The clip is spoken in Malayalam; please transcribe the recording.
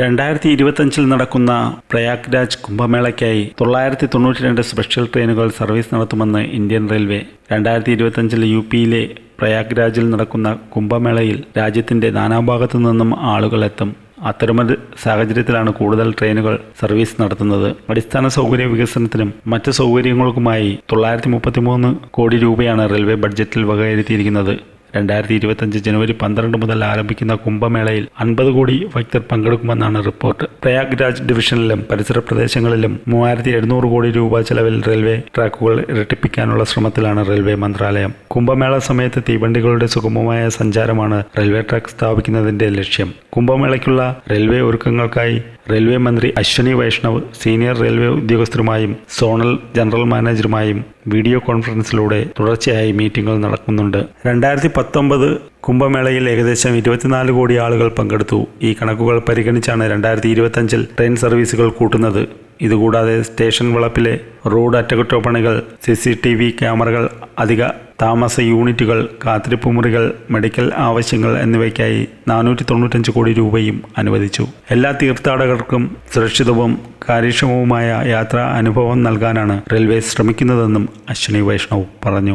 രണ്ടായിരത്തി ഇരുപത്തഞ്ചിൽ നടക്കുന്ന പ്രയാഗ്രാജ് കുംഭമേളയ്ക്കായി തൊള്ളായിരത്തി തൊണ്ണൂറ്റി രണ്ട് സ്പെഷ്യൽ ട്രെയിനുകൾ സർവീസ് നടത്തുമെന്ന് ഇന്ത്യൻ റെയിൽവേ രണ്ടായിരത്തി ഇരുപത്തഞ്ചിൽ യു പിയിലെ പ്രയാഗ്രാജിൽ നടക്കുന്ന കുംഭമേളയിൽ രാജ്യത്തിന്റെ നാനാഭാഗത്തു നിന്നും ആളുകൾ എത്തും. അത്തരമൊരു സാഹചര്യത്തിലാണ് കൂടുതൽ ട്രെയിനുകൾ സർവീസ് നടത്തുന്നത്. അടിസ്ഥാന സൗകര്യ വികസനത്തിനും മറ്റ് സൗകര്യങ്ങൾക്കുമായി തൊള്ളായിരത്തി കോടി രൂപയാണ് റെയിൽവേ ബഡ്ജറ്റിൽ വകയിരുത്തിയിരിക്കുന്നത്. രണ്ടായിരത്തി ഇരുപത്തഞ്ച് ജനുവരി പന്ത്രണ്ട് മുതൽ ആരംഭിക്കുന്ന കുംഭമേളയിൽ അൻപത് കോടി ഭക്തർ പങ്കെടുക്കുമെന്നാണ് റിപ്പോർട്ട്. പ്രയാഗ്രാജ് ഡിവിഷനിലും പരിസര പ്രദേശങ്ങളിലും മൂവായിരത്തി എഴുന്നൂറ് കോടി രൂപ ചെലവിൽ റെയിൽവേ ട്രാക്കുകൾ ഇരട്ടിപ്പിക്കാനുള്ള ശ്രമത്തിലാണ് റെയിൽവേ മന്ത്രാലയം. കുംഭമേള സമയത്ത് തീവണ്ടികളുടെ സുഗമമായ സഞ്ചാരമാണ് റെയിൽവേ ട്രാക്ക് സ്ഥാപിക്കുന്നതിന്റെ ലക്ഷ്യം. കുംഭമേളയ്ക്കുള്ള റെയിൽവേ ഒരുക്കങ്ങൾക്കായി റെയിൽവേ മന്ത്രി അശ്വനി വൈഷ്ണവ് സീനിയർ റെയിൽവേ ഉദ്യോഗസ്ഥരുമായും സോണൽ ജനറൽ മാനേജറുമായും വീഡിയോ കോൺഫറൻസിലൂടെ തുടർച്ചയായി മീറ്റിംഗുകൾ നടക്കുന്നുണ്ട്. രണ്ടായിരത്തി പത്തൊമ്പത് കുംഭമേളയിൽ ഏകദേശം ഇരുപത്തിനാല് കോടി ആളുകൾ പങ്കെടുത്തു. ഈ കണക്കുകൾ പരിഗണിച്ചാണ് രണ്ടായിരത്തി ഇരുപത്തഞ്ചിൽ ട്രെയിൻ സർവീസുകൾ കൂട്ടുന്നത്. ഇതുകൂടാതെ സ്റ്റേഷൻ വളപ്പിലെ റോഡ് അറ്റകുറ്റപ്പണികൾ സി സി ടി വി ക്യാമറകൾ അധിക താമസ യൂണിറ്റുകൾ കാത്തിരിപ്പ് മുറികൾ മെഡിക്കൽ ആവശ്യങ്ങൾ എന്നിവയ്ക്കായി നാനൂറ്റി തൊണ്ണൂറ്റഞ്ച് കോടി രൂപയും അനുവദിച്ചു. എല്ലാ തീർത്ഥാടകർക്കും സുരക്ഷിതവും കാര്യക്ഷമവുമായ യാത്രാ അനുഭവം നൽകാനാണ് റെയിൽവേ ശ്രമിക്കുന്നതെന്നും അശ്വിനി വൈഷ്ണവ് പറഞ്ഞു.